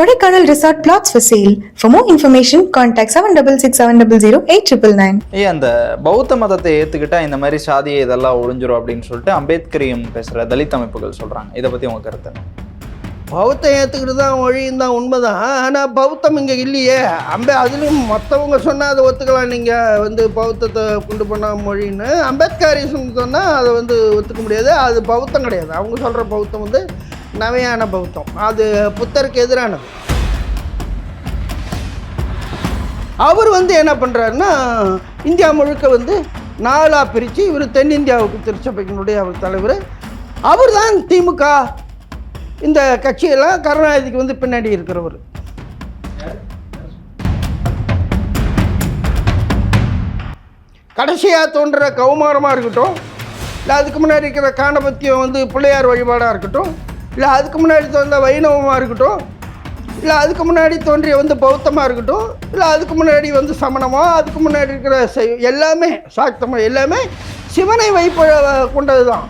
Kodaikanal Resort plots for sale. For more information, contact 7667008999. ஏய் அந்த பௌத்த மதத்தை ஏற்றுக்கிட்டா இந்த மாதிரி சாதியை இதெல்லாம் ஒழிஞ்சிரும் அப்படின்னு சொல்லிட்டு அம்பேத்கரியம் பேசுகிற தலித் அமைப்புகள் சொல்கிறாங்க இதை பற்றி உங்கள் கருத்து? பௌத்தம் ஏற்றுக்கிட்டு தான் மொழியும் தான் உண்மைதான் ஆனால் பௌத்தம் இங்கே இல்லையே அம்பே அதுலேயும் மற்றவங்க சொன்னால் அதை ஒத்துக்கலாம் நீங்கள் வந்து பௌத்தத்தை கொண்டு போன மொழின்னு அம்பேத்கரிசம் சொன்னால் அதை வந்து ஒத்துக்க முடியாது அது பௌத்தம் கிடையாது அவங்க சொல்கிற பௌத்தம் வந்து நவையான பௌத்தம். அது புத்தருக்கு எதிரானது. அவர் வந்து என்ன பண்ணுறாருன்னா இந்தியா முழுக்க வந்து நாலாக பிரித்து இவர் தென்னிந்தியாவுக்கு திருச்சபைக்கினுடைய அவர் தலைவர். அவர் தான் திமுக. இந்த கட்சியெல்லாம் கருணாநிதிக்கு வந்து பின்னாடி இருக்கிறவர். கடைசியாக தோன்ற கௌமாரமாக இருக்கட்டும் இல்லை அதுக்கு முன்னாடி இருக்கிற காணபத்தியம் வந்து பிள்ளையார் வழிபாடாக இருக்கட்டும் இல்லை அதுக்கு முன்னாடி தோன்ற வைணவமாக இருக்கட்டும் இல்லை அதுக்கு முன்னாடி தோன்றிய வந்து பௌத்தமாக இருக்கட்டும் இல்லை அதுக்கு முன்னாடி வந்து சமணமோ அதுக்கு முன்னாடி இருக்கிற சை- எல்லாமே சாக்தமோ எல்லாமே சிவனை வைப்ப கொண்டது தான்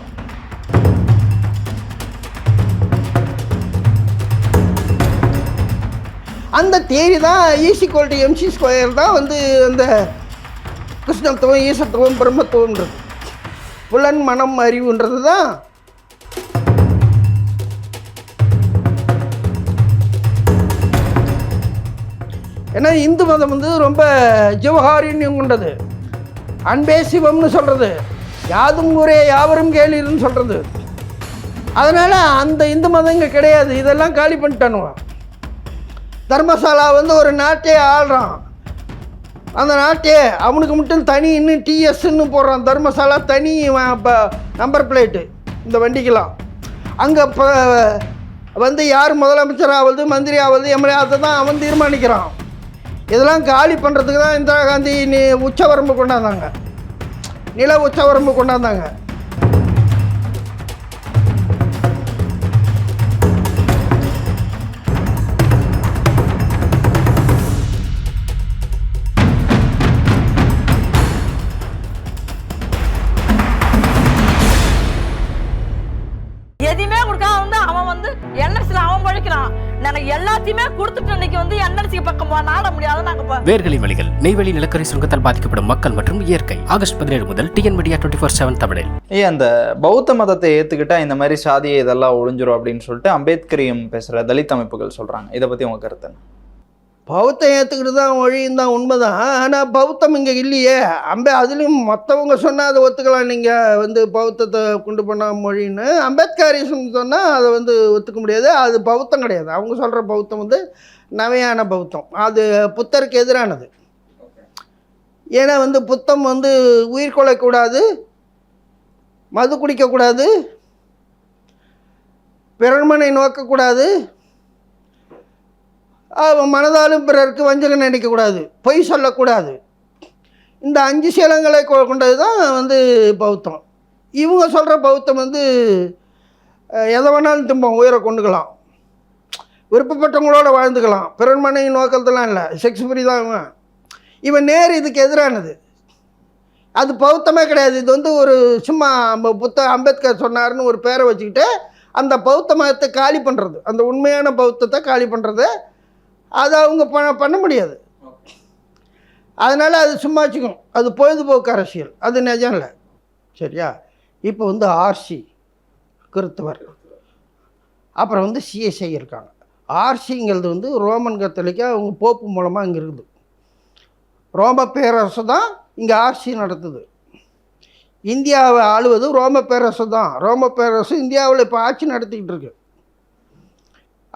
அந்த தேரி தான் ஈசி குவாலிட்டி எம்சி ஸ்கொயர் தான் வந்து அந்த கிருஷ்ணத்துவம் ஈசத்துவம் பிரம்மத்துவம்ன்றது. புலன் மனம் அறிவுன்றது தான் ஏன்னா இந்து மதம் வந்து ரொம்ப ஜீவகாரியம் கொண்டது அன்பே சிவம்னு சொல்கிறது யாதும் ஊரே யாவரும் கேளுன்னு சொல்கிறது அதனால் அந்த இந்து மதம் இங்கே கிடையாது. இதெல்லாம் காலி பண்ணிட்டானுவான் தர்மசாலா வந்து ஒரு நாட்டையே ஆள்றான். அந்த நாட்டையே அவனுக்கு மட்டும் தனி இன்னும் டிஎஸ்ன்னு போடுறான். தர்மசாலா தனி நம்பர் பிளேட்டு இந்த வண்டிக்கெல்லாம். அங்கே இப்போ வந்து யார் முதலமைச்சர் ஆகுது மந்திரி ஆகுது எம்எல்ஏ அதை தான் அவன் தீர்மானிக்கிறான். இதெல்லாம் காலி பண்ணுறதுக்கு தான் இந்திரா காந்தி நீ உச்சவரம்பு கொண்டாந்தாங்க. நில உச்சவரம்பு கொண்டாந்தாங்க. என்எல்சி பக்கம் நாட முடியாது நாங்க வேர்களின் வழிகள் நெய்வேலி நிலக்கரி சுரங்கத்தால் பாதிக்கப்படும் மக்கள் மற்றும் இயற்கை. ஆகஸ்ட் பதினேழு முதல் TN media twenty four seven தமிழில். ஏய் அந்த பௌத்த மதத்தை ஏற்றுக்கிட்டா இந்த மாதிரி சாதியை இதெல்லாம் ஒழிஞ்சிரும் அப்படின்னு சொல்லிட்டு அம்பேத்கரியம் பேசுகிற தலித் அமைப்புகள் சொல்கிறாங்க இதை பற்றி உங்கள் கருத்து? பௌத்தம் ஏற்றுக்கிட்டு தான் மொழியும் தான் உண்மைதான். ஆனால் பௌத்தம் இங்கே இல்லையே. அம்பே அதுலேயும் மற்றவங்க சொன்னால் அதை ஒத்துக்கலாம். நீங்கள் வந்து பௌத்தத்தை கொண்டு போன மொழின்னு அம்பேத்கரிசம் சொன்னால் அதை வந்து ஒத்துக்க முடியாது. அது பௌத்தம் கிடையாது. அவங்க சொல்கிற பௌத்தம் வந்து நவையான பௌத்தம். அது புத்தருக்கு எதிரானது. ஏன்னா வந்து புத்தம் வந்து உயிர் கொள்ளக்கூடாது மது குடிக்கக்கூடாது பிறர்மனை நோக்கக்கூடாது மனதாலும் பிறருக்கு வஞ்சகம் நினைக்கக்கூடாது பொய் சொல்லக்கூடாது. இந்த அஞ்சு சீலங்களை கொ- கொண்டது தான் வந்து பௌத்தம். இவங்க சொல்கிற பௌத்தம் வந்து எதை வேணாலும் திம்போம் உயிரை கொண்டுக்கலாம். விருப்பப்பட்டவங்களோட வாழ்ந்துக்கலாம். பிறன்மனை நோக்கத்தெல்லாம் இல்லை. செக்ஸ் ஃப்ரீ தான் இவன். இவன் நேர் இதுக்கு எதிரானது. அது பௌத்தமே கிடையாது. இது வந்து ஒரு சும்மா புத்த அம்பேத்கர் சொன்னார்னு ஒரு பேரை வச்சுக்கிட்டு அந்த பௌத்த மதத்தை காலி பண்ணுறது அந்த உண்மையான பௌத்தத்தை காலி பண்ணுறது அதை அவங்க ப பண்ண முடியாது. அதனால் அது சும்மா வச்சுக்கும் அது பொழுதுபோக்கு அரசியல். அது நிஜம் இல்லை. சரியா? இப்போ வந்து ஆர்சி கிறிஸ்தவர் அப்புறம் வந்து சிஎஸ்ஐ இருக்காங்க. ஆர்சிங்கிறது வந்து ரோமன் கத்தோலிக்காக அவங்க போப்பு மூலமாக இங்கே இருக்குது. ரோம பேரரசு தான் இங்கே ஆர்சி நடத்துது. இந்தியாவை ஆளுவது ரோம பேரரசு தான். ரோம பேரரசு இந்தியாவில் இப்போ ஆட்சி நடத்திக்கிட்டு இருக்கு.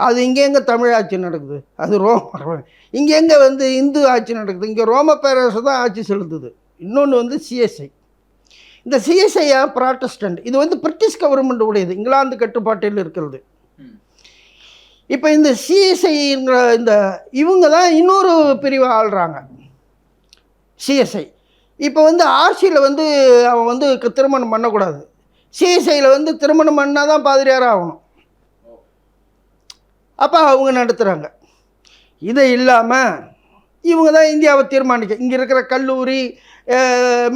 அது இங்கே எங்கே தமிழ் ஆட்சி நடக்குது? அது ரோம இங்கே எங்கே வந்து இந்து ஆட்சி நடக்குது? இங்கே ரோம பேரரசு தான் ஆட்சி செலுத்துது. இன்னொன்று வந்து சிஎஸ்ஐ. இந்த சிஎஸ்ஐயா ப்ராட்டஸ்டன்ட் இது வந்து பிரிட்டிஷ் கவர்மெண்ட் உடையது. இங்கிலாந்து கட்டுப்பாட்டில் இருக்கிறது. இப்போ இந்த சிஎஸ்ஐங்கிற இந்த இவங்க தான் இன்னொரு பிரிவை ஆள்றாங்க. சிஎஸ்ஐ இப்போ வந்து ஆர்சியில் வந்து அவன் வந்து திருமணம் பண்ணக்கூடாது. சிஎஸ்ஐயில் வந்து திருமணம் பண்ணால் தான் பாதிரியாராக ஆகணும். அப்போ அவங்க நடத்துகிறாங்க இது இல்லாமல் இவங்க தான் இந்தியாவை தீர்மானிக்க இங்கே இருக்கிற கல்லூரி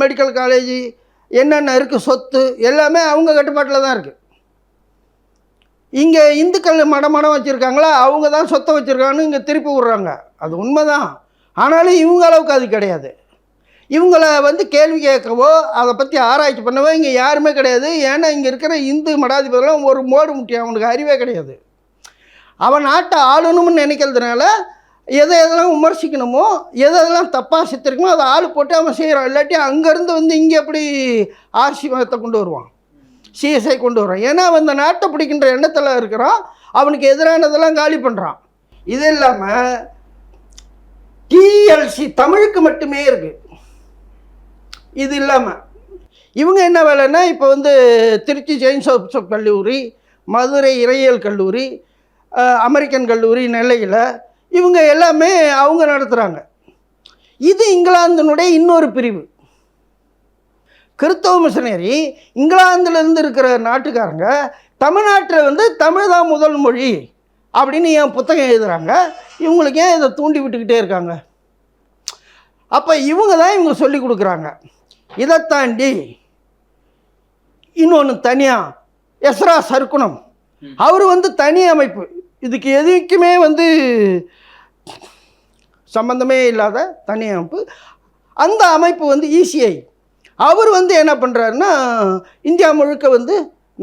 மெடிக்கல் காலேஜ் என்னென்ன இருக்குது சொத்து எல்லாமே அவங்க கட்டுப்பாட்டில் தான் இருக்குது இங்கே இந்துக்கள் மடம் மடம் வச்சுருக்காங்களா? அவங்க தான் சொத்தை வச்சுருக்காங்கன்னு இங்கே திருப்பி விட்றாங்க. அது உண்மை தான் ஆனாலும் இவங்க அளவுக்கு அது கிடையாது. இவங்கள வந்து கேள்வி கேட்கவோ அதை பற்றி ஆராய்ச்சி பண்ணவோ இங்கே யாருமே கிடையாது. ஏன்னா இங்கே இருக்கிற இந்து மடாதிபதிலாம் ஒரு மோடு முட்டி அவனுக்கு அறிவே கிடையாது. அவன் நாட்டை ஆளணும்னு நினைக்கிறதுனால எதை எதெல்லாம் விமர்சிக்கணுமோ எதை எதெல்லாம் தப்பாக சித்திருக்கணுமோ அதை ஆள் போட்டு அவன் செய்கிறான். இல்லாட்டி அங்கேருந்து வந்து இங்கே எப்படி ஆர்சி மதத்தை கொண்டு வருவான்? சிஎஸ்ஐ கொண்டு வரோம் ஏன்னா அவன் நாட்டை பிடிக்கின்ற எண்ணத்தில் இருக்கிறான். அவனுக்கு எதிரானதெல்லாம் காலி பண்ணுறான் இது இல்லாமல் டிஎல்சி தமிழுக்கு மட்டுமே இருக்குது இது இல்லாமல் இவங்க என்ன வேலைன்னா இப்போ வந்து திருச்சி ஜெயின் ஜோசப் கல்லூரி மதுரை இறையியல் கல்லூரி அமெரிக்கன் கல்லூரி நெல்லையில் இவங்க எல்லாமே அவங்க நடத்துகிறாங்க இது இங்கிலாந்தினுடைய இன்னொரு பிரிவு. கிறிஸ்தவ மிஷனரி இங்கிலாந்துலேருந்து இருக்கிற நாட்டுக்காரங்க தமிழ்நாட்டில் வந்து தமிழ் தான் முதல் மொழி அப்படின்னு என் புத்தகம் எழுதுகிறாங்க இவங்களுக்கு ஏன் இதை தூண்டி விட்டுக்கிட்டே இருக்காங்க? அப்போ இவங்க தான் இவங்க சொல்லி கொடுக்குறாங்க. இதை தாண்டி இன்னொன்று தனியாக எஸ்ரா சர்க்குணம். அவர் வந்து தனி அமைப்பு. இதுக்கு எதுக்குமே வந்து சம்பந்தமே இல்லாத தனி அமைப்பு. அந்த அமைப்பு வந்து இசிஐ அவர் வந்து என்ன பண்ணுறாருன்னா இந்தியா முழுக்க வந்து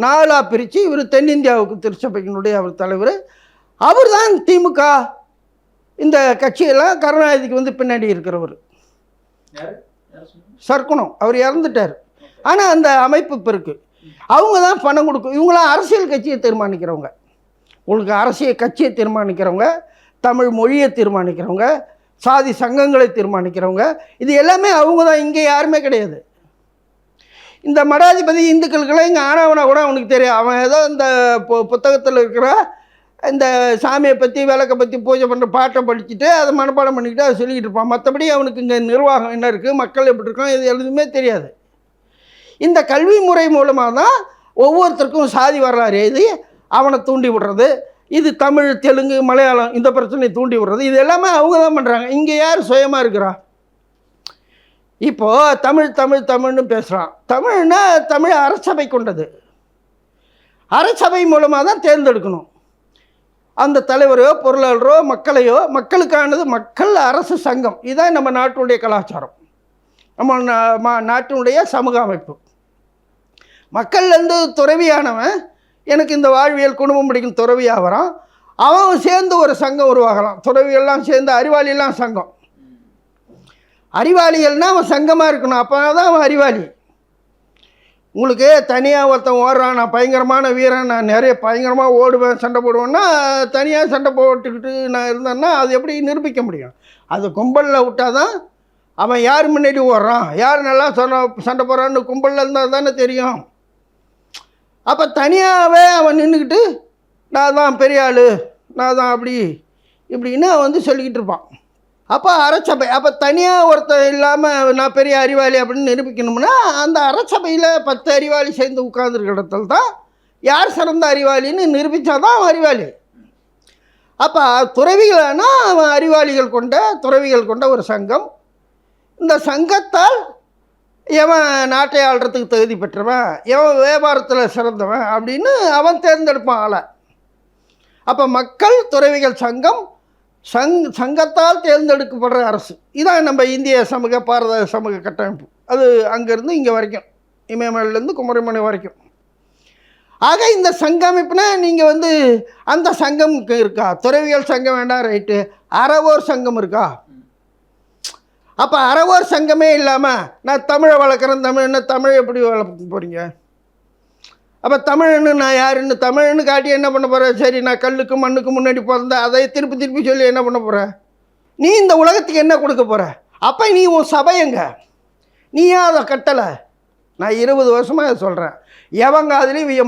நாலாக பிரித்து இவர் தென்னிந்தியாவுக்கு திருச்சபையினுடைய அவர் தலைவர். அவர் தான் திமுக. இந்த கட்சியெல்லாம் கருணாநிதிக்கு வந்து பின்னாடி இருக்கிறவர். சர்க்குணம். அவர் இறந்துட்டார். ஆனால் அந்த அமைப்பு இப்போ இருக்குது அவங்க தான் பணம் கொடுக்கும். இவங்களாம் அரசியல் கட்சியை தீர்மானிக்கிறவங்க. உங்களுக்கு அரசியல் கட்சியை தீர்மானிக்கிறவங்க தமிழ் மொழியை தீர்மானிக்கிறவங்க சாதி சங்கங்களை தீர்மானிக்கிறவங்க இது எல்லாமே அவங்க தான் இங்கே யாருமே கிடையாது. இந்த மடாதிபதி இந்துக்களுக்கெல்லாம் இங்கே ஆனவனா கூட அவனுக்கு தெரியும். அவன் ஏதோ இந்த பு புத்தகத்தில் இருக்கிற இந்த சாமியை பற்றி விளக்கை பற்றி பூஜை பண்ணுற பாட்டை படிச்சுட்டு அதை மனப்பாடம் பண்ணிக்கிட்டு அதை சொல்லிக்கிட்டு இருப்பான். மற்றபடி அவனுக்கு இங்கே நிர்வாகம் என்ன இருக்குது மக்கள் எப்படி இருக்கோம் இது எதுவுமே தெரியாது. இந்த கல்வி முறை மூலமாக தான் ஒவ்வொருத்தருக்கும் சாதி வரலாறு எழுதி அவனை தூண்டி விடுறது. இது தமிழ் தெலுங்கு மலையாளம் இந்த பிரச்சனையை தூண்டி விடுறது. இது எல்லாமே அவங்க தான் பண்ணுறாங்க இங்கே யார் சுயமாக இருக்கிறா? இப்போது தமிழ் தமிழ் தமிழ்னு பேசுகிறான் தமிழ்னா தமிழ் அரசபை கொண்டது. அரசபை மூலமாக தான் தேர்ந்தெடுக்கணும். அந்த தலைவரோ பொருளாளரோ மக்களையோ மக்களுக்கானது மக்கள் அரசு சங்கம். இதுதான் நம்ம நாட்டினுடைய கலாச்சாரம். நம்ம நாட்டினுடைய சமூக அமைப்பு. மக்கள்லேருந்து துறவியானவன். எனக்கு இந்த வாழ்வியல் குடும்பம் பிடிக்கும் துறவியாக வரான் அவன் சேர்ந்து ஒரு சங்கம் உருவாகலாம். துறவியெல்லாம் சேர்ந்து அறிவாளியெல்லாம் சங்கம். அறிவாளிகள்னா அவன் சங்கமாக இருக்கணும். அப்போ தான் அவன் அறிவாளி. உங்களுக்கு தனியாக ஒருத்தன் ஓடுறான் நான் பயங்கரமான வீரன் நான் நிறைய பயங்கரமாக ஓடுவேன் சண்டை போடுவேன்னா தனியாக சண்டை போட்டுக்கிட்டு நான் இருந்தேன்னா அது எப்படி நிரூபிக்க முடியும்? அது கும்பலில் விட்டால் தான் அவன் யார் முன்னாடி ஓடுறான்? யார் நல்லா சொன்ன சண்டை போடுறான்னு கும்பலில் இருந்தால் தானே தெரியும். அப்போ தனியாகவே அவன் நின்றுக்கிட்டு நான் தான் பெரிய ஆள் நான் தான் அப்படி இப்படின்னு அவன் வந்து சொல்லிக்கிட்டு இருப்பான். அப்போ அறச்சபை அப்போ தனியாக ஒருத்தர் இல்லாமல் நான் பெரிய அறிவாளி அப்படின்னு நிரூபிக்கணும்னா அந்த அறச்சபையில் பத்து அறிவாளி சேர்ந்து உட்காந்துருக்க இடத்துல தான் யார் சிறந்த அறிவாளின்னு நிரூபித்தாதான் அவன் அறிவாளி. அப்போ துறவிகளானா அவன் அறிவாளிகள் கொண்ட துறவிகள் கொண்ட ஒரு சங்கம். இந்த சங்கத்தால் எவன் நாட்டை ஆள்றதுக்கு தகுதி பெற்றவன் எவன் வியாபாரத்தில் சிறந்தவன் அப்படின்னு அவன் தேர்ந்தெடுப்பான் ஆளை. அப்போ மக்கள் துறவிகள் சங்கம் சங் சங்கத்தால் தேர்ந்தெடுக்கப்படுற அரசு. இதான் நம்ம இந்திய சமூக பாரத சமூக கட்டமைப்பு. அது அங்கேருந்து இங்கே வரைக்கும் இமயமலையிலேருந்து குமரிமலை வரைக்கும். ஆக இந்த சங்கமைப்புனா நீங்கள் வந்து அந்த சங்கம் இருக்கா? துறவிகள் சங்கம் வேண்டாம் ரைட்டு. அறவோர் சங்கம் இருக்கா? அப்போ அறவோர் சங்கமே இல்லாமல் நான் தமிழை வளர்க்குறேன் தமிழ்னா தமிழ் எப்படி வளர்க்க போகிறீங்க அப்போ தமிழ்னு நான் யாருன்னு? தமிழ்னு காட்டி என்ன பண்ண போகிறேன் சரி நான் கல்லுக்கு மண்ணுக்கு முன்னாடி பிறந்தேன் அதை திருப்பி திருப்பி சொல்லி என்ன பண்ண போகிற நீ இந்த உலகத்துக்கு என்ன கொடுக்க போகிற அப்போ நீ உன் சபை எங்க? நீ ஏன் அதை கட்டலை? நான் இருபது வருஷமாக இதை சொல்கிறேன் எவங்க அதுலேயும் விய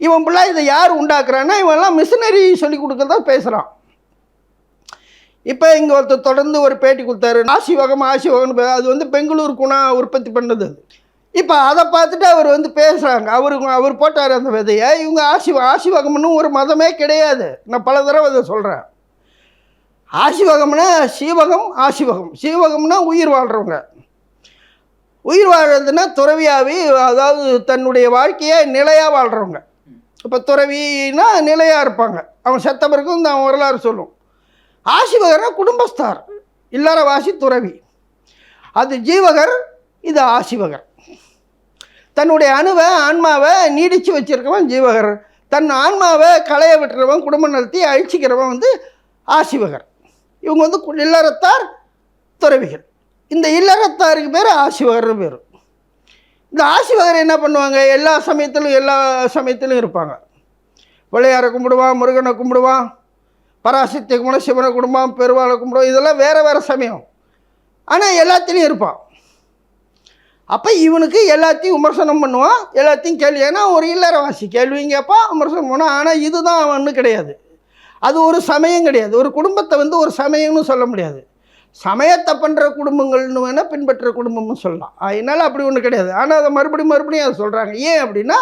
இவன் பிள்ளை இதை யார் உண்டாக்குறான்னா இவன்லாம் மிஷினரி சொல்லி கொடுக்கறதா பேசுகிறான் இப்போ இங்கே ஒருத்தர் தொடர்ந்து ஒரு பேட்டி கொடுத்தாரு. ஆசிவகம் ஆசிவகம்னு அது வந்து பெங்களூர் குணா உற்பத்தி பண்ணது அது. இப்போ அதை பார்த்துட்டு அவர் வந்து பேசுகிறாங்க அவரு அவர் போட்டார் அந்த விதையை. இவங்க ஆசிவ ஆசிவகம்னு ஒரு மதமே கிடையாது. நான் பல தடவை அதை சொல்கிறேன் ஆசிவகம்னா சீவகம் ஆசிவகம். சீவகம்னா உயிர் வாழ்கிறவங்க உயிர் வாழ்கிறதுனா துறவியாவி அதாவது தன்னுடைய வாழ்க்கையை நிலையாக வாழ்கிறவங்க இப்போ துறவின்னா நிலையாக இருப்பாங்க. அவன் செத்த பிறகு இந்த அவன் வரலாறு சொல்லும். ஆசிவகர்னா குடும்பஸ்தார். இல்லறவாசி துறவி. அது ஜீவகர் இது ஆசிவகர். தன்னுடைய அணுவை ஆன்மாவை நீடித்து வச்சிருக்கவன் ஜீவகர். தன் ஆன்மாவை களைய விட்டுறவன் குடும்பம் நடத்தி அழிச்சிக்கிறவன் வந்து ஆசிவகர். இவங்க வந்து கு- இல்லறத்தார் துறவிகள். இந்த இல்லறத்தாருக்கு பேர் ஆசிவகர்னு பேர். இந்த ஆசிவகர் என்ன பண்ணுவாங்க? எல்லா சமயத்திலும் எல்லா சமயத்திலும் இருப்பாங்க. பிள்ளையாரை கும்பிடுவான் முருகனை கும்பிடுவான் பராசக்தியை கும்பிடும் சிவனை கும்பிடுவான் பெருவாளை கும்பிடுவான் இதெல்லாம் வேறு வேறு சமயம். ஆனால் எல்லாத்துலேயும் இருப்பான். அப்போ இவனுக்கு எல்லாத்தையும் விமர்சனம் பண்ணுவான் எல்லாத்தையும் கேள்வி ஏன்னா ஒரு இல்லறவாசி கேள்வியும் கேட்பான் விமர்சனம் பண்ணுவான். ஆனால் இதுதான் அவனு கிடையாது. அது ஒரு சமயம் கிடையாது. ஒரு குடும்பத்தை வந்து ஒரு சமயம்னு சொல்ல முடியாது. சமயத்தை பண்ணுற குடும்பங்கள்னு வேணால் பின்பற்ற குடும்பம்னு சொல்லலாம். அதனால் அப்படி ஒன்று கிடையாது. ஆனால் அதை மறுபடியும் மறுபடியும் அதை சொல்கிறாங்க ஏன் அப்படின்னா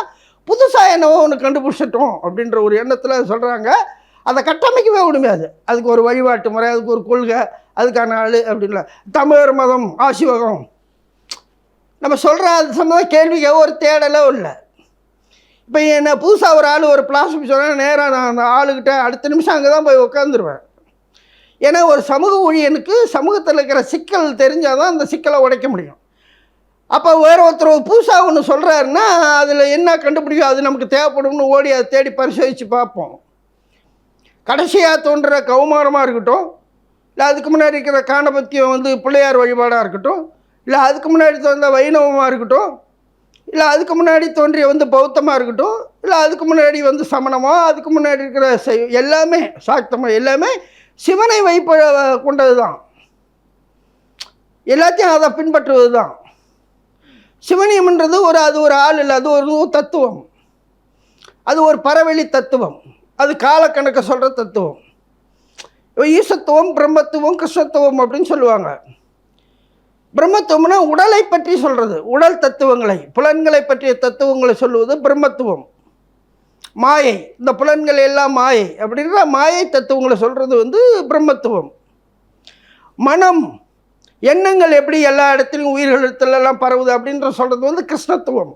புதுசாக என்னவோ ஒன்று கண்டுபிடிச்சிட்டோம் அப்படின்ற ஒரு எண்ணத்தில் அதை சொல்கிறாங்க அதை கட்டமைக்கவே முடியாது அதுக்கு ஒரு வழிபாட்டு முறை அதுக்கு ஒரு கொள்கை அதுக்கான ஆள் அப்படின்ல தமிழர் மதம் ஆசிவகம் நம்ம சொல்கிற அது சம்மந்தம் கேள்விக்கு ஒரு தேடலோ இல்லை. இப்போ என்ன புதுசாக ஒரு ஆள் ஒரு பிளாஸ்டிக் சொன்னால் நேராக நான் அந்த ஆளுக்கிட்ட அடுத்த நிமிஷம் அங்கே தான் போய் உட்காந்துருவேன் ஏன்னா ஒரு சமூக ஊழியனுக்கு சமூகத்தில் இருக்கிற சிக்கல் தெரிஞ்சால் தான் அந்த சிக்கலை உடைக்க முடியும். அப்போ வேறு ஒருத்தர் புதுசாக ஒன்று சொல்கிறாருன்னா அதில் என்ன கண்டுபிடிக்கும் அது நமக்கு தேவைப்படும்னு ஓடி அதை தேடி பரிசோதித்து பார்ப்போம். கடைசியாக தோன்ற கௌமாரமாக இருக்கட்டும். இல்லை அதுக்கு முன்னாடி இருக்கிற காணபத்தியம் வந்து பிள்ளையார் வழிபாடாக இருக்கட்டும். இல்லை அதுக்கு முன்னாடி தோன்ற வைணவமாக இருக்கட்டும் இல்லை அதுக்கு முன்னாடி தோன்றிய வந்து பௌத்தமாக இருக்கட்டும் இல்லை அதுக்கு முன்னாடி வந்து சமணமாக அதுக்கு முன்னாடி இருக்கிற சை- எல்லாமே சாக்தமாக எல்லாமே சிவனை வைப்ப கொண்டது தான் எல்லாத்தையும் அதை பின்பற்றுவது தான் சிவனியம்ன்றது ஒரு அது ஒரு ஆள் இல்லை அது ஒரு தத்துவம். அது ஒரு பரவெளி தத்துவம். அது காலக்கணக்கை சொல்கிற தத்துவம். ஈசத்துவம் பிரம்மத்துவம் கிருஷ்ணத்துவம் அப்படின்னு சொல்லுவாங்க. பிரம்மத்துவம்னா உடலை பற்றி சொல்கிறது உடல் தத்துவங்களை புலன்களை பற்றிய தத்துவங்களை சொல்லுவது பிரம்மத்துவம். மாயை இந்த புலன்கள் எல்லாம் மாயை அப்படின்ற மாயை தத்துவங்களை சொல்கிறது வந்து பிரம்மத்துவம். மனம் எண்ணங்கள் எப்படி எல்லா இடத்துலையும் உயிர்களிடத்துலலாம் பரவுது அப்படின்ற சொல்கிறது வந்து கிருஷ்ணத்துவம்.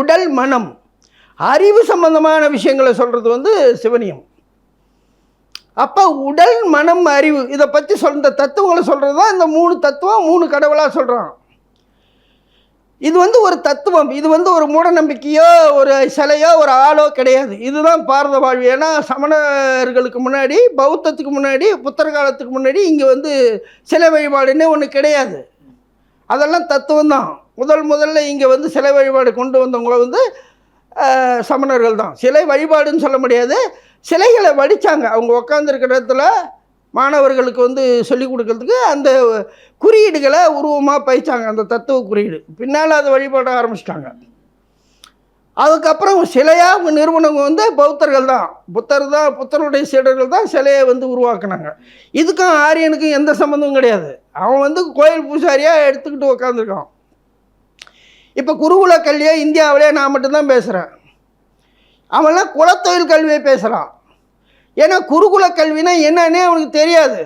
உடல் மனம் அறிவு சம்பந்தமான விஷயங்களை சொல்கிறது வந்து சிவனியம். அப்போ உடல் மனம் அறிவு இதை பற்றி சொல் இந்த தத்துவங்களை சொல்கிறது தான் இந்த மூணு தத்துவம் மூணு கடவுளாக சொல்கிறான் இது வந்து ஒரு தத்துவம் இது வந்து ஒரு மூடநம்பிக்கையோ ஒரு சிலையோ ஒரு ஆளோ கிடையாது. இதுதான் பாரத வாழ்வு. ஏன்னா சமணர்களுக்கு முன்னாடி பௌத்தத்துக்கு முன்னாடி புத்தர் காலத்துக்கு முன்னாடி இங்கே வந்து சிலை வழிபாடுன்னு ஒன்று கிடையாது. அதெல்லாம் தத்துவம் தான் முதல் முதல்ல இங்கே வந்து சிலை வழிபாடு கொண்டு வந்தவங்கள வந்து சமணர்கள் தான். சிலை வழிபாடுன்னு சொல்ல முடியாது. சிலைகளை வடித்தாங்க அவங்க உட்காந்துருக்கிற இடத்துல மாணவர்களுக்கு வந்து சொல்லிக் கொடுக்கறதுக்கு அந்த குறியீடுகளை உருவமாக பயிச்சாங்க. அந்த தத்துவ குறியீடு. பின்னால் அதை வழிபட ஆரம்பிச்சிட்டாங்க. அதுக்கப்புறம் சிலையாக அவங்க நிறுவனங்க வந்து பௌத்தர்கள் தான். புத்தர் தான் புத்தருடைய சீடர்கள் தான் சிலையை வந்து உருவாக்குனாங்க. இதுக்கும் ஆரியனுக்கும் எந்த சம்மந்தமும் கிடையாது. அவன் வந்து கோயில் பூசாரியாக எடுத்துக்கிட்டு உக்காந்துருக்கான். இப்போ குருகுல கல்வியை இந்தியாவிலே நான் மட்டும்தான் பேசுகிறேன் அவன்லாம் குலத்தொழில் கல்வியை பேசுகிறான் ஏன்னா குருகுல கல்வினா என்னன்னே அவனுக்கு தெரியாது.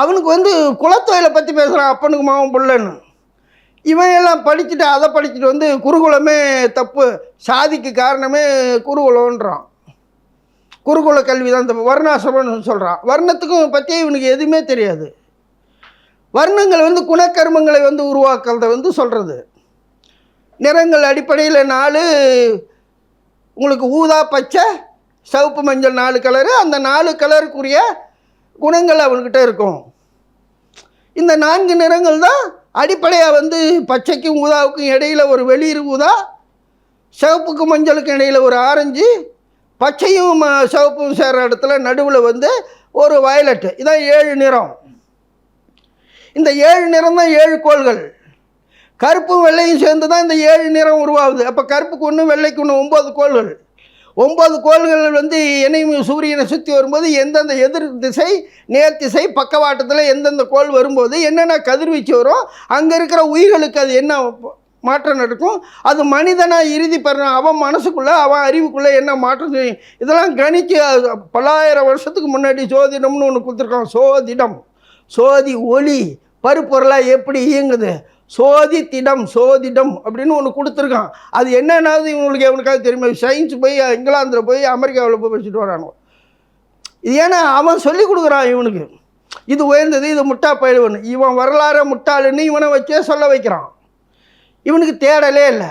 அவனுக்கு வந்து குலத்தொழிலை பற்றி பேசுகிறான் அப்பனுக்கு மாவன் பிள்ளைன்னு. இவன் எல்லாம் படிச்சுட்டு அதை படிச்சுட்டு வந்து குருகுலமே தப்பு சாதிக்கு காரணமே குருகுலன்றான் குருகுல கல்வி தான் தப்பு. வர்ணாசிரமம்னு சொல்கிறான் வர்ணத்துக்கும் பற்றி இவனுக்கு எதுவுமே தெரியாது. வர்ணங்கள் வந்து குணக்கர்மங்களை வந்து உருவாக்குறத வந்து சொல்கிறது நிறங்கள் அடிப்படையில் நாலு உங்களுக்கு ஊதா பச்சை சிவப்பு மஞ்சள் நாலு கலரு அந்த நாலு கலருக்குரிய குணங்கள் அவன்கிட்ட இருக்கும். இந்த நான்கு நிறங்கள் தான் அடிப்படையாக வந்து பச்சைக்கும் ஊதாவுக்கும் இடையில் ஒரு வெளிர் ஊதா சிவப்புக்கும் மஞ்சளுக்கும் இடையில் ஒரு ஆரஞ்சு பச்சையும் ம- சிவப்பும் சேர்கிற இடத்துல நடுவில் வந்து ஒரு வயலட்டு இதான் ஏழு நிறம். இந்த ஏழு நிறம் தான் ஏழு கோள்கள். கருப்பும் வெள்ளையும் சேர்ந்து தான் இந்த ஏழு நிறம் உருவாகுது. அப்போ கருப்புக்கு ஒன்று வெள்ளைக்கு ஒன்று ஒம்பது கோள்கள். ஒம்பது கோள்கள் வந்து என்னையும் சூரியனை சுற்றி வரும்போது எந்தெந்த எதிர் திசை நேர் திசை பக்கவாட்டத்தில் எந்தெந்த கோள் வரும்போது என்னென்ன கதிர்வீச்சு வரும் அங்கே இருக்கிற உயிர்களுக்கு அது என்ன மாற்றம் நடக்கும் அது மனிதனாக இறுதி பெறணும் அவன் மனசுக்குள்ளே அவன் அறிவுக்குள்ளே என்ன மாற்றம் செய்யும்? இதெல்லாம் கணிச்சு பல்லாயிரம் வருஷத்துக்கு முன்னாடி சோதிடம்னு ஒன்று கொடுத்துருக்கான். சோதிடம். சோதி ஒளி. பருப்பொருளாக எப்படி இயங்குது? சோதித்திடம் சோதிடம் அப்படின்னு ஒன்று கொடுத்துருக்கான். அது என்னென்னது இவங்களுக்கு எவனுக்காவது தெரியுமா? சயின்ஸ் போய் இங்கிலாந்தில் போய் அமெரிக்காவில் போய் படிச்சுட்டு வரானோ இது ஏன்னா அவன் சொல்லி கொடுக்குறான் இவனுக்கு. இது உயர்ந்தது இது முட்டா பயிலுவன் இவன் வரலாறு முட்டாளுன்னு இவனை வச்சே சொல்ல வைக்கிறான். இவனுக்கு தேடலே இல்லை.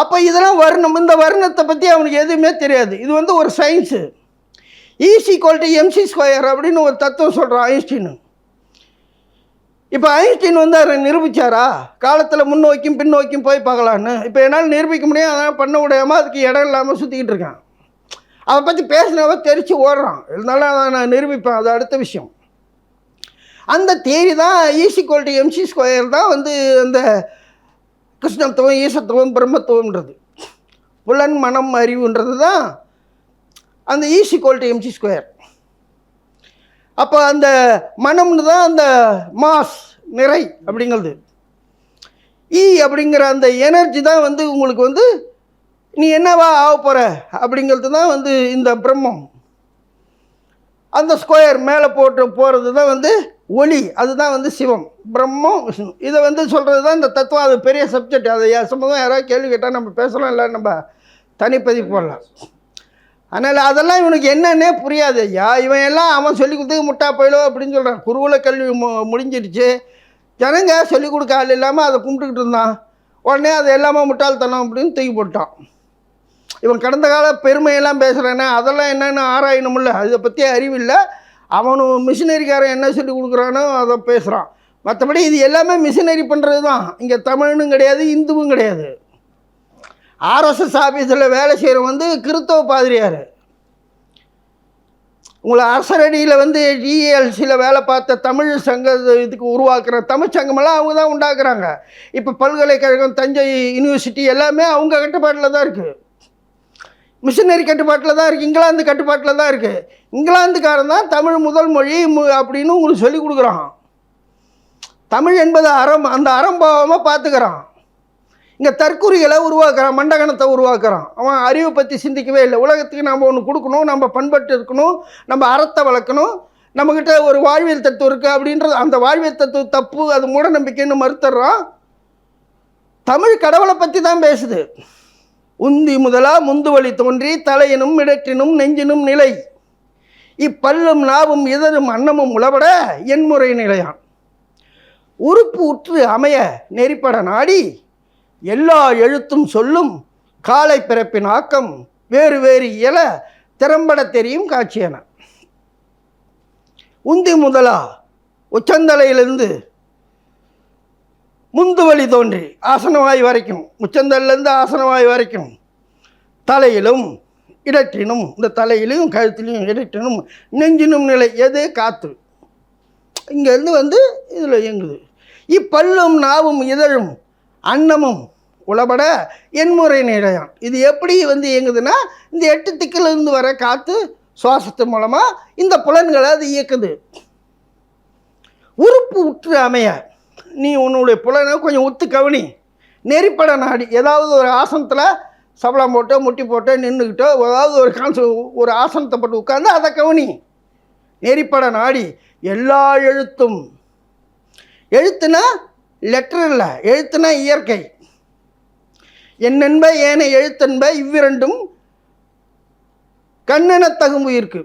அப்போ இதெல்லாம் வர்ணம் இந்த வர்ணத்தை பற்றி அவனுக்கு எதுவுமே தெரியாது. இது வந்து ஒரு science easy quality MC square அப்படின்னு ஒரு தத்துவம் சொல்கிறான் ஐன்ஸ்டீனு. இப்போ ஐன்ஸ்டீன் வந்து அதை நிரூபித்தாரா காலத்தில் முன்னோக்கியும் பின்னோக்கியும் போய் பார்க்கலான்னு. இப்போ என்னால் நிரூபிக்க முடியும் அதனால் பண்ண முடியாமல் அதுக்கு இடம் இல்லாமல் சுற்றிக்கிட்டு இருக்கான். அதை பற்றி பேசினவ தெரித்து ஓடுறான். இருந்தாலும் அதை நான் நிரூபிப்பேன். அது அடுத்த விஷயம். அந்த தேரி தான் ஈசி குவாலிட்டி எம்சி ஸ்கொயர் தான் வந்து அந்த கிருஷ்ணத்துவம் ஈசத்துவம் பிரம்மத்துவம்ன்றது. புலன் மனம் அறிவுன்றது தான் அந்த ஈசி குவாலிட்டி எம்சி ஸ்கொயர் அப்போ அந்த மனம்னு தான் அந்த மாஸ் நிறை அப்படிங்கிறது. ஈ அப்படிங்கிற அந்த எனர்ஜி தான் வந்து உங்களுக்கு வந்து நீ என்னவா ஆக போகிற அப்படிங்கிறது தான் வந்து இந்த பிரம்மம். அந்த ஸ்கொயர் மேலே போட்டு போகிறது தான் வந்து ஒளி அதுதான் வந்து சிவம். பிரம்மம் விஷ்ணு இதை வந்து சொல்கிறது தான் இந்த தத்துவம். அது பெரிய சப்ஜெக்ட் அதை சம்மந்தம் யாராவது கேள்வி கேட்டால் நம்ம பேசலாம் இல்லை நம்ம தனிப்பதிவு போடலாம் அதனால் அதெல்லாம் இவனுக்கு என்னன்னே புரியாது. ஐயா இவன் எல்லாம் அவன் சொல்லி கொடுத்தது முட்டா போயிலோ அப்படின்னு சொல்கிறான் குருகுல கல்வி மு முடிஞ்சிடுச்சு. ஜனங்க சொல்லிக் கொடுக்க ஆள் இல்லாமல் அதை கும்பிட்டுக்கிட்டு இருந்தான். உடனே அது எல்லாமே முட்டாள்தனம் அப்படின்னு தூக்கி போட்டான் இவன் கடந்த கால பெருமையெல்லாம் பேசுகிறானே அதெல்லாம் என்னென்னு ஆராயணும்ல அதை பற்றி அறிவில்லை அவனும் மிஷினரிக்காரன் என்ன சொல்லி கொடுக்குறானோ அதை பேசுகிறான் மற்றபடி இது எல்லாமே மிஷினரி பண்ணுறது தான் இங்கே தமிழனும் கிடையாது இந்துவும் கிடையாது. ஆர்எஸ்எஸ் ஆஃபீஸில் வேலை செய்கிற வந்து கிறித்தவ பாதிரியார். உங்களை அரசரடியில் வந்து டிஎல்சியில் வேலை பார்த்த தமிழ் சங்க இதுக்கு உருவாக்குற தமிழ் சங்கமெல்லாம் அவங்க தான் உண்டாக்குறாங்க. இப்போ பல்கலைக்கழகம் தஞ்சை யூனிவர்சிட்டி எல்லாமே அவங்க கட்டுப்பாட்டில் தான் இருக்குது மிஷினரி கட்டுப்பாட்டில் தான் இருக்குது இங்கிலாந்து கட்டுப்பாட்டில் தான் இருக்குது இங்கிலாந்துக்காரன் தான் தமிழ் முதல் மொழி அப்படின்னு உங்களுக்கு சொல்லிக் கொடுக்குறான். தமிழ் என்பது அறம் அந்த அறம்பாவமாக பார்த்துக்கிறான். இங்கே தற்குறிகளை உருவாக்குறான் மண்டகணத்தை உருவாக்குறான். அவன் அறிவை பற்றி சிந்திக்கவே இல்லை. உலகத்துக்கு நம்ம ஒன்று கொடுக்கணும் நம்ம பண்பட்டு இருக்கணும் நம்ம அறத்தை வளர்க்கணும். நம்மக்கிட்ட ஒரு வாழ்வியல் தத்துவம் இருக்குது அப்படின்றது அந்த வாழ்வியல் தத்துவம் தப்பு அது மூட நம்பிக்கைன்னு மறுத்துடுறான். தமிழ் கடவுளை பற்றி தான் பேசுது. உந்தி முதலா முந்து வழி தோன்றி தலையினும் இடற்றினும் நெஞ்சினும் நிலை. இப்பல்லும் நாவும் இதரும் அன்னமும் உளபட என்முறை நிலையான். உறுப்பு உற்று அமைய நெறிப்பட நாடி எல்லா எழுத்தும் சொல்லும் காலை பிறப்பின் ஆக்கம் வேறு வேறு இயல திறம்பட தெரியும் காட்சியன. உந்தி முதலா உச்சந்தலையிலிருந்து முந்து வழி தோன்றி ஆசனவாய் வரைக்கும் உச்சந்தல்லேருந்து ஆசனவாய் வரைக்கும் தலையிலும் இடற்றினும் இந்த தலையிலையும் கழுத்திலையும் இடற்றினும் நெஞ்சினும் நிலை எது? காற்று. இங்கேருந்து வந்து இதில் இயங்குது. இப்பல்லும் நாவும் இதழும் அன்னமும் உளபட என்முறை நிலையம். இது எப்படி வந்து இயங்குதுன்னா இந்த எட்டு திக்கிலிருந்து வர காற்று சுவாசத்து மூலமாக இந்த புலன்களை அது இயக்குது. உறுப்பு உற்று அமைய. நீ உன்னுடைய புலனை கொஞ்சம் உத்து கவனி. நெறிப்பட நாடி. ஏதாவது ஒரு ஆசனத்தில் சபலம் போட்டோ முட்டி போட்டோ நின்றுக்கிட்டோ ஏதாவது ஒரு கான்சு ஒரு ஆசனத்தை போட்டு உட்காந்து அதை கவனி. நெறிப்பட நாடி. எல்லா எழுத்தும். எழுத்துனா லெட்டர் இல்லை எழுத்துனா இயற்கை. என்னென்ப ஏன எழுத்தென்ப இவ்விரண்டும் கண்ணென தகும் உயிருக்கு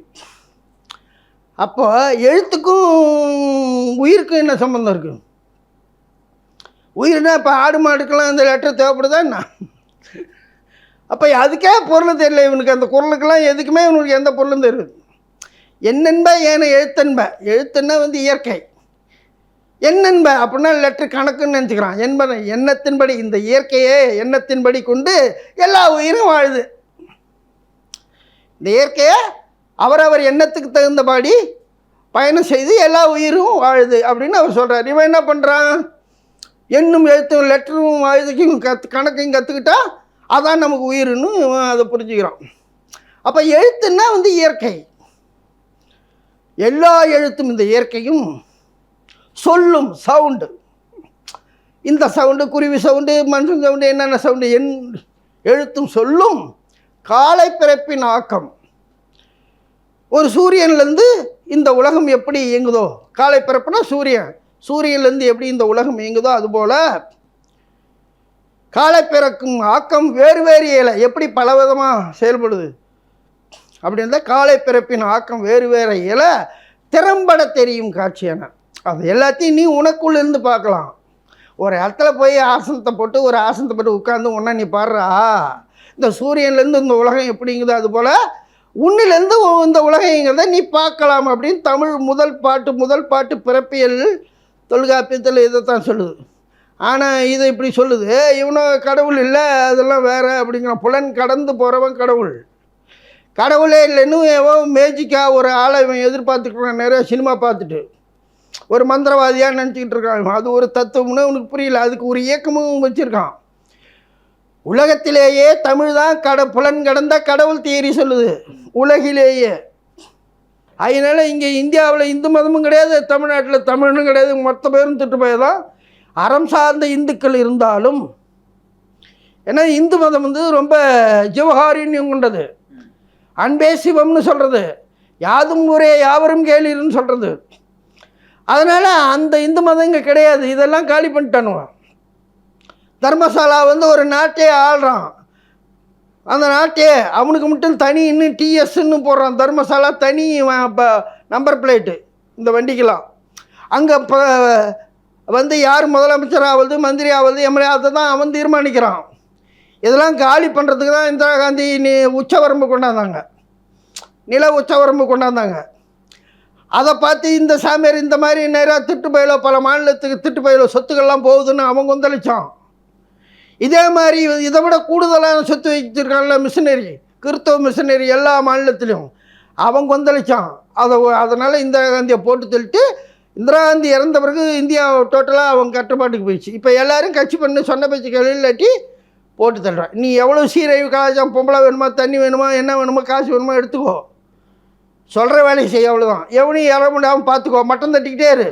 அப்போ எழுத்துக்கும் உயிருக்கும் என்ன சம்மந்தம் இருக்குது உயிர்னா இப்போ ஆடு மாடுக்கெல்லாம் அந்த லெட்டர் தேவைப்படுதா என்ன? அப்போ அதுக்கே பொருள் தெரியல இவனுக்கு. அந்த குரலுக்கெல்லாம் எதுக்குமே இவனுக்கு எந்த பொருளும் தெரியுது. என்னென்ப ஏன எழுத்தென்ப. எழுத்துன்னா வந்து இயற்கை. என்னென்ப அப்படின்னா லெட்டர் கணக்குன்னு நினச்சிக்கிறான். என்பன எண்ணத்தின்படி இந்த இயற்கையே எண்ணத்தின்படி கொண்டு எல்லா உயிரும் வாழுது. இந்த இயற்கையை அவரவர் எண்ணத்துக்கு தகுந்தபடி பயணம் செய்து எல்லா உயிரும் வாழுது அப்படின்னு அவர் சொல்கிறார் இவன் என்ன பண்ணுறான் எண்ணும் எழுத்தும் லெட்டரும் எழுதிக்கும் கற்று கணக்கையும் கற்றுக்கிட்டா அதான் நமக்கு உயிர்னு இவன் அதை புரிஞ்சுக்கிறான். அப்போ எழுத்துன்னா வந்து இயற்கை. எல்லா எழுத்தும் இந்த இயற்கையும் சொல்லும் சவுண்டு இந்த சவுண்டு குருவி சவுண்டு மனுஷன் சவுண்டு என்னென்ன சவுண்டு என் எழுத்தும் சொல்லும். காலை பிறப்பின் ஆக்கம். ஒரு சூரியன்லேருந்து இந்த உலகம் எப்படி இயங்குதோ? காலை பிறப்புனா சூரியன். சூரியன்லேருந்து எப்படி இந்த உலகம் இயங்குதோ அதுபோல் காலை பிறக்கும் ஆக்கம் வேறு வேறு இயலை. எப்படி பல விதமாக செயல்படுது? அப்படி இருந்தால் காலை பிறப்பின் ஆக்கம் வேறு வேறு இயலை. திறம்பட தெரியும் காட்சியான அது எல்லாத்தையும் நீ உனக்குள்ள இருந்து பார்க்கலாம். ஒரு இடத்துல போய் ஆசனத்தை போட்டு ஒரு ஆசனத்தை போட்டு உட்காந்து ஒன்றா நீ பாடுறா. இந்த சூரியன்லேருந்து இந்த உலகம் எப்படிங்குதோ அதுபோல் உன்னிலேருந்து இந்த உலகங்கிறத நீ பார்க்கலாம் அப்படின்னு தமிழ் முதல் பாட்டு முதல் பாட்டு பிறப்பியல் தொல்காப்பியத்தில் தான் சொல்லுது. ஆனால் இதை இப்படி சொல்லுது இவனும் கடவுள் இல்லை அதெல்லாம் வேறு அப்படிங்கிற புலன் கடந்து போகிறவன் கடவுள். கடவுளே இல்லைன்னு ஏவோ மேஜிக்காக ஒரு ஆளை இவன் எதிர்பார்த்துக்கிறான் நிறையா சினிமா பார்த்துட்டு. ஒரு மந்திரவாதியாக நினச்சிக்கிட்டு இருக்கான் அது ஒரு தத்துவம்னு அவனுக்கு புரியல. அதுக்கு ஒரு இயக்கமும் வச்சுருக்கான். உலகத்திலேயே தமிழ் தான் கட புலன் கடந்த கடவுள் தியரி சொல்லுது. உலகிலேயே. அதனால் இங்கே இந்தியாவில் இந்து மதமும் கிடையாது தமிழ்நாட்டில் தமிழும் கிடையாது மொத்த பேரும் திட்டு போய் தான் அறம் சார்ந்த இந்துக்கள் இருந்தாலும். ஏன்னா இந்து மதம் வந்து ரொம்ப ஜீவகாரியம் கொண்டது. அன்பே சிவம்னு சொல்கிறது யாதும் ஊரே யாவரும் கேளீர்னு சொல்கிறது அதனால் அந்த இந்து மதம் இங்கே கிடையாது. இதெல்லாம் காலி பண்ணிட்டானுவ தர்மசாலா வந்து ஒரு நாட்டையே ஆள்றான். அந்த நாட்டையே அவனுக்கு மட்டும் தனி இன்னும் டிஎஸ்ன்னு போடுறான். தர்மசாலா தனி இப்போ நம்பர் பிளேட்டு இந்த வண்டிக்கெலாம் அங்கே இப்போ வந்து யார் முதலமைச்சர் ஆவது மந்திரி ஆவது எம்எல்ஏ அதை தான் அவன் தீர்மானிக்கிறான். இதெல்லாம் காலி பண்ணுறதுக்கு தான் இந்திரா காந்தி நீ உச்சவரம்பு கொண்டாந்தாங்க. நில உச்சவரம்பு கொண்டாந்தாங்க. அதை பார்த்து இந்த சாமியார் இந்த மாதிரி நேராக திட்டு பயிலோ பல மாநிலத்துக்கு திட்டு பயிலோ சொத்துக்கள்லாம் போகுதுன்னு அவன் கொந்தளிச்சான். இதே மாதிரி இதை விட கூடுதலான சொத்து வச்சுருக்காங்கள மிஷினரி கிறிஸ்தவ மிஷினரி எல்லா மாநிலத்திலையும் அவன் கொந்தளிச்சான். அதை அதனால் இந்திரா காந்தியை போட்டு தள்ளிட்டு இந்திரா காந்தி இறந்த பிறகு இந்தியா டோட்டலாக அவன் கட்டுப்பாட்டுக்கு போயிடுச்சு. இப்போ எல்லோரும் கட்சி பண்ணி சொன்ன பேச்சு கேள்வி இல்லாட்டி போட்டு தள்ளுறான். நீ எவ்வளோ சீரழிவு கலாச்சாரம் பொம்பளை வேணுமா தண்ணி வேணுமா என்ன வேணுமோ காசு வேணுமா எடுத்துக்கோ. சொல்கிற வேலையை செய்ய அவ்வளோதான் எவனையும் இற பார்த்துக்கோ மட்டம் தட்டிக்கிட்டே இரு.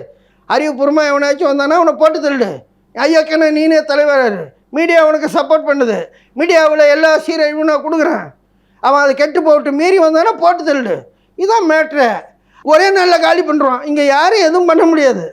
அறிவுபூர்வமாக எவனாச்சும் வந்தானா அவனை போட்டு திருடு. ஐயாக்கண்ண நீனே தலைவராரு மீடியா உனக்கு சப்போர்ட் பண்ணுது. மீடியாவில் எல்லா சீரழிவும் நான் கொடுக்குறேன். அவன் அதை கெட்டு போட்டு மீறி வந்தானா போட்டு திருடு. இதான் மேட்ரு ஒரே நாளில் காலி பண்ணுறான் இங்கே யாரும் எதுவும் பண்ண முடியாது.